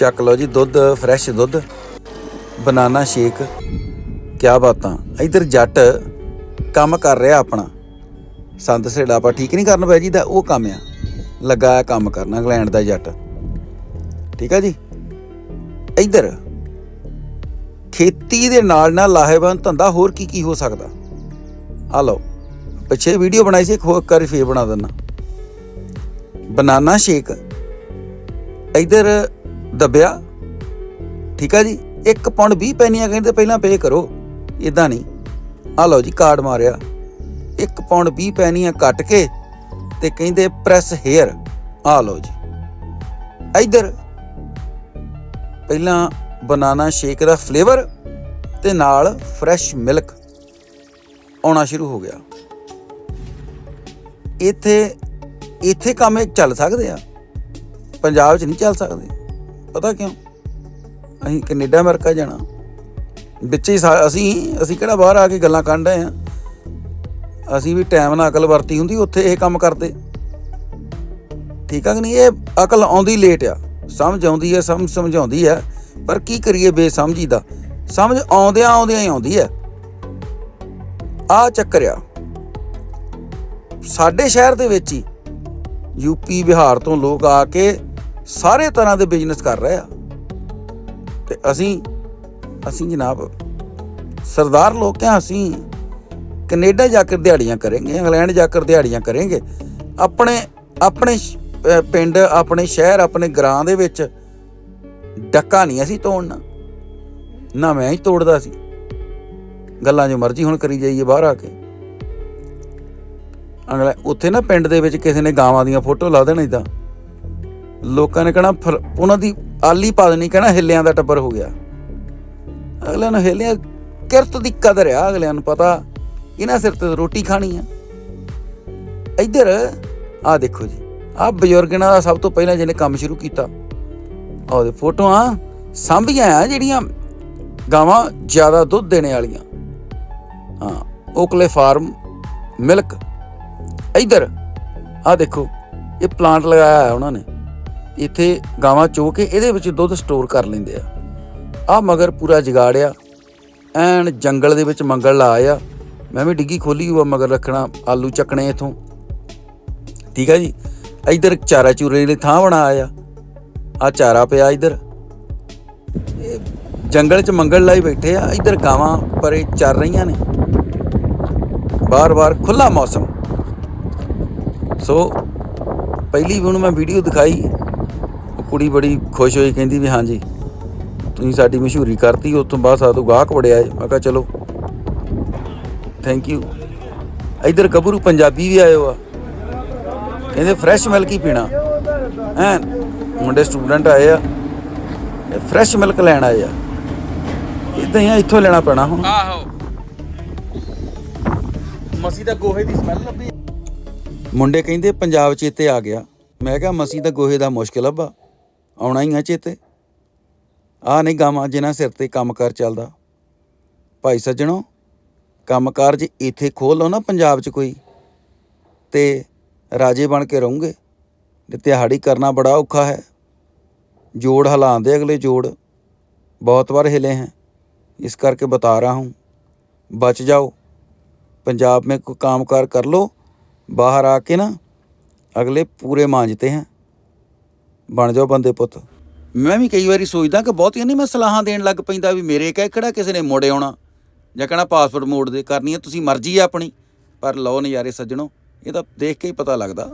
ਚੱਕ ਲਓ ਜੀ, ਦੁੱਧ ਫਰੈਸ਼ ਦੁੱਧ ਬਨਾਨਾ ਸ਼ੇਕ ਕਿਆ ਬਾਤਾਂ। ਇਧਰ ਜੱਟ ਕੰਮ ਕਰ ਰਿਹਾ ਆਪਣਾ। ਸੰਤ ਸੇੜਾ ਆਪਾਂ ਠੀਕ ਨਹੀਂ ਕਰਨ ਪਿਆ ਜੀ ਦਾ, ਉਹ ਕੰਮ ਆ। ਲੱਗਾ ਆ ਕੰਮ ਕਰਨਾ, ਇੰਗਲੈਂਡ ਦਾ ਜੱਟ। ਠੀਕ ਆ ਜੀ? ਇਧਰ, ਖੇਤੀ ਦੇ ਨਾਲ ਨਾਲ ਲਾਹੇਵੰਦ ਧੰਦਾ, ਹੋਰ ਕੀ ਕੀ ਹੋ ਸਕਦਾ? ਆ ਲਓ, ਪਿੱਛੇ ਵੀਡੀਓ ਬਣਾਈ ਸੀ, ਇੱਕ ਹੋਰ ਫੇਰ ਬਣਾ ਦਿੰਨਾ ਬਨਾਨਾ ਸ਼ੇਕ ਇਧਰ ਦੱਬਿਆ। ਠੀਕ ਆ ਜੀ 1 ਪਾਉਂਡ 20 ਪੈਨੀਆਂ ਕਹਿੰਦੇ ਪਹਿਲਾਂ ਪੇ ਕਰੋ ਇਦਾਂ ਨਹੀਂ। ਆ ਲਓ ਜੀ ਕਾਰਡ ਮਾਰਿਆ। 1 ਪਾਉਂਡ 20 ਪੈਨੀਆਂ ਕੱਟ ਕੇ ਤੇ ਕਹਿੰਦੇ ਪ੍ਰੈਸ ਹੇਅਰ ਆ ਲਓ ਜੀ। ਇਧਰ, ਪਹਿਲਾਂ ਬਨਾਨਾ ਸ਼ੇਕ ਦਾ ਫਲੇਵਰ ਤੇ ਨਾਲ ਫਰੈਸ਼ ਮਿਲਕ ਆਉਣਾ ਸ਼ੁਰੂ ਹੋ ਗਿਆ। ਇੱਥੇ ਇੱਥੇ ਕੰਮ ਇਹ ਚੱਲ ਸਕਦੇ ਆ। ਪੰਜਾਬ 'ਚ ਨਹੀਂ ਚੱਲ ਸਕਦੇ। ਪਤਾ ਕਿਉਂ? ਅਸੀਂ ਕੈਨੇਡਾ, ਅਮਰੀਕਾ ਜਾਣਾ। ਵਿੱਚ ਹੀ ਸਾ- ਅਸੀਂ ਅਸੀਂ ਕਿਹੜਾ ਬਾਹਰ ਆ ਕੇ ਗੱਲਾਂ ਕਰਨ ਰਹੇ ਆ? ਅਸੀਂ ਵੀ ਟਾਈਮ ਨਾਲ ਅਕਲ ਵਰਤੀ ਹੁੰਦੀ, ਉੱਥੇ ਇਹ ਕੰਮ ਕਰਦੇ। ਠੀਕ ਆ ਕਿ ਨਹੀਂ? ਇਹ ਅਕਲ ਆਉਂਦੀ ਲੇਟ ਆ। ਸਮਝ ਆਉਂਦੀ ਹੈ ਸਮਝ ਸਮਝਾਉਂਦੀ ਹੈ ਪਰ ਕੀ ਕਰੀਏ ਬੇਸਮਝੀ ਦਾ ਸਮਝ ਆਉਂਦਿਆਂ ਆਉਂਦਿਆਂ ਹੀ ਆਉਂਦੀ ਹੈ ਆ ਚੱਕਰ ਆ। ਸਾਡੇ ਸ਼ਹਿਰ ਦੇ ਵਿੱਚ ਹੀ ਯੂਪੀ ਬਿਹਾਰ ਤੋਂ ਲੋਕ ਆ ਕੇ ਸਾਰੇ ਤਰ੍ਹਾਂ ਦੇ ਬਿਜ਼ਨਸ ਕਰ ਰਹੇ ਆ। ਤੇ ਅਸੀਂ ਅਸੀਂ ਜਨਾਬ, ਸਰਦਾਰ ਲੋਕ ਆ, ਅਸੀਂ ਕੈਨੇਡਾ ਜਾ ਕੇ ਦਿਹਾੜੀਆਂ ਕਰਾਂਗੇ, ਇੰਗਲੈਂਡ ਜਾ ਕੇ ਦਿਹਾੜੀਆਂ ਕਰਾਂਗੇ। ਆਪਣੇ ਆਪਣੇ ਪਿੰਡ, ਆਪਣੇ ਸ਼ਹਿਰ, ਆਪਣੇ ਗ੍ਰਾਂ ਦੇ ਵਿੱਚ ਡੱਕਾ ਨਹੀਂ ਅਸੀਂ ਤੋੜਨਾ। ਨਾ ਮੈਂ ਹੀ ਤੋੜਦਾ ਸੀ। ਗੱਲਾਂ ਜੋ ਮਰਜ਼ੀ ਹੁਣ ਕਰੀ ਜਾਈਏ ਬਾਹਰ ਆ ਕੇ। ਅਗਲਾ, ਉੱਥੇ ਨਾ ਪਿੰਡ ਦੇ ਵਿੱਚ ਕਿਸੇ ਨੇ ਗਾਵਾਂ ਦੀਆਂ ਫੋਟੋ ਲਾ ਦੇਣ ਇਦਾਂ ਲੋਕਾਂ ਨੇ ਕਹਣਾ ਉਹਨਾਂ ਦੀ ਆਲੀ ਪਾ ਦੇਣੀ ਕਹਿਣਾ ਹਿੱਲਿਆਂ ਦਾ ਟੱਬਰ ਹੋ ਗਿਆ। ਅਗਲਿਆਂ ਨੂੰ ਹਿੱਲਿਆਂ ਕਿਰਤ ਦੀ ਕਦਰ ਆ, ਅਗਲਿਆਂ ਨੂੰ ਪਤਾ ਇਹਨਾਂ ਸਿਰ ਤੇ ਰੋਟੀ ਖਾਣੀ ਆ। ਇੱਧਰ ਆ ਦੇਖੋ ਜੀ ਆ ਬਜ਼ੁਰਗਾਂ ਦਾ ਸਭ ਤੋਂ ਪਹਿਲਾਂ ਜਿਹਨੇ ਕੰਮ ਸ਼ੁਰੂ ਕੀਤਾ, ਆਹ ਉਹਦੇ ਫੋਟੋਆਂ ਸਾਂਭੀਆਂ ਆ ਜਿਹੜੀਆਂ ਗਾਵਾਂ ਜ਼ਿਆਦਾ ਦੁੱਧ ਦੇਣੇ ਵਾਲੀਆਂ। ਹਾਂ, ਓਕਲੇ ਫਾਰਮ ਮਿਲਕ। ਇੱਧਰ ਆ ਦੇਖੋ, ਇਹ ਪਲਾਂਟ ਲਗਾਇਆ ਹੈ ਉਹਨਾਂ ਨੇ। ਇੱਥੇ ਗਾਵਾਂ ਚੋ ਕੇ ਇਹਦੇ ਵਿੱਚ ਦੁੱਧ ਸਟੋਰ ਕਰ ਲੈਂਦੇ ਆ। ਆ ਮਗਰ ਪੂਰਾ ਜਗਾੜਿਆ ਐਨ ਜੰਗਲ ਦੇ ਵਿੱਚ ਮੰਗਲ ਲਾ ਆ ਮੈਂ ਵੀ ਡਿੱਗੀ ਖੋਲੀ ਹੋਆ ਮਗਰ ਰੱਖਣਾ ਆਲੂ ਚੱਕਣੇ ਇਥੋਂ। ਠੀਕ ਹੈ ਜੀ? ਇੱਧਰ ਚਾਰਾ ਚੂਰੇ ਲਈ ਥਾਂ ਬਣਾ ਆਇਆ। ਆ ਚਾਰਾ ਪਿਆ ਇੱਧਰ। ਇਹ ਜੰਗਲ 'ਚ ਮੰਗਲ ਲਾਈ ਬੈਠੇ ਆ। ਇੱਧਰ ਗਾਵਾਂ ਪਰੇ ਚਰ ਰਹੀਆਂ ਨੇ। ਬਾਰ-ਬਾਰ ਖੁੱਲਾ ਮੌਸਮ। ਸੋ ਪਹਿਲੀ ਵੀ ਉਹਨੂੰ ਮੈਂ ਵੀਡੀਓ ਦਿਖਾਈ। ਕੁੜੀ ਬੜੀ ਖੁਸ਼ ਹੋਈ ਕਹਿੰਦੀ ਵੀ ਹਾਂਜੀ ਤੁਸੀਂ ਸਾਡੀ ਮਸ਼ਹੂਰੀ ਕਰਤੀ ਉਸ ਤੋਂ ਬਾਅਦ ਸਾਤੋਂ ਗਾਹਕ ਬੜਿਆ ਏ ਮੈਂ ਕਿਹਾ ਚਲੋ ਥੈਂਕ ਯੂ ਇਧਰ ਗੱਭਰੂ ਪੰਜਾਬੀ ਵੀ ਆਏ ਹੋ ਆ ਕਹਿੰਦੇ ਫਰੈਸ਼ ਮਿਲਕ ਹੀ ਪੀਣਾ। ਐ ਮੁੰਡੇ ਸਟੂਡੈਂਟ ਆਏ ਆ ਇਹ ਫਰੈਸ਼ ਮਿਲਕ ਲੈਣ ਆਏ ਆ। ਇਦਾਂ ਹੀ ਆ, ਇੱਥੋਂ ਲੈਣਾ ਪੈਣਾ ਹੁਣ। ਆਹੋ। ਮਸੀ ਦਾ ਗੋਹੇ ਦੀ ਸਮੈਲ ਲੱਭੀ। ਮੁੰਡੇ ਕਹਿੰਦੇ ਪੰਜਾਬ ਚੇਤੇ ਆ ਗਿਆ। ਮੈਂ ਕਿਹਾ ਮਸੀ ਦਾ ਗੋਹੇ ਦਾ ਮੁਸ਼ਕਿਲ ਅੱਬਾ ਆਉਣਾ ਹੀ ਆ ਚੇਤੇ ਆ ਨਹੀਂ ਗਾਵਾਂ ਜਿਨ੍ਹਾਂ ਸਿਰ ਤੇ ਕੰਮਕਾਰ ਚੱਲਦਾ ਭਾਈ ਸੱਜਣੋ ਕੰਮਕਾਰ ਜੇ ਇੱਥੇ ਖੋਲ ਲਓ ਨਾ ਪੰਜਾਬ 'ਚ ਕੋਈ ਤੇ ਰਾਜੇ ਬਣ ਕੇ ਰਹੋਗੇ ਤੇ ਦਿਹਾੜੀ ਕਰਨਾ ਬੜਾ ਔਖਾ ਹੈ ਜੋੜ ਹਿਲਾਉਂਦੇ ਅਗਲੇ ਜੋੜ ਬਹੁਤ ਵਾਰ हिले हैं इस करके बता रहा हूँ बच जाओ पंजाब में कोई काम कार कर लो बाहर आके ना ਅਗਲੇ ਪੂਰੇ ਮਾਂਜਤੇ हैं ਬਣ ਜਾਓ ਬੰਦੇ ਪੁੱਤ। ਮੈਂ ਵੀ ਕਈ ਵਾਰੀ ਸੋਚਦਾ ਕਿ ਬਹੁਤੀਆਂ ਨਹੀਂ ਮੈਂ ਸਲਾਹਾਂ ਦੇਣ ਲੱਗ ਪੈਂਦਾ ਵੀ ਮੇਰੇ ਕਹਿ ਕਿਹੜਾ ਕਿਸੇ ਨੇ ਮੋੜੇ ਆਉਣਾ। ਜਾਂ ਕਹਿਣਾ ਪਾਸਪੋਰਟ ਮੋੜ ਦੇ, ਕਰਨੀ ਹੈ ਤੁਸੀਂ ਮਰਜ਼ੀ ਆ ਆਪਣੀ, ਪਰ ਲਓ ਨਜ਼ਾਰੇ ਸੱਜਣੋ, ਇਹ ਤਾਂ ਦੇਖ ਕੇ ਹੀ ਪਤਾ ਲੱਗਦਾ।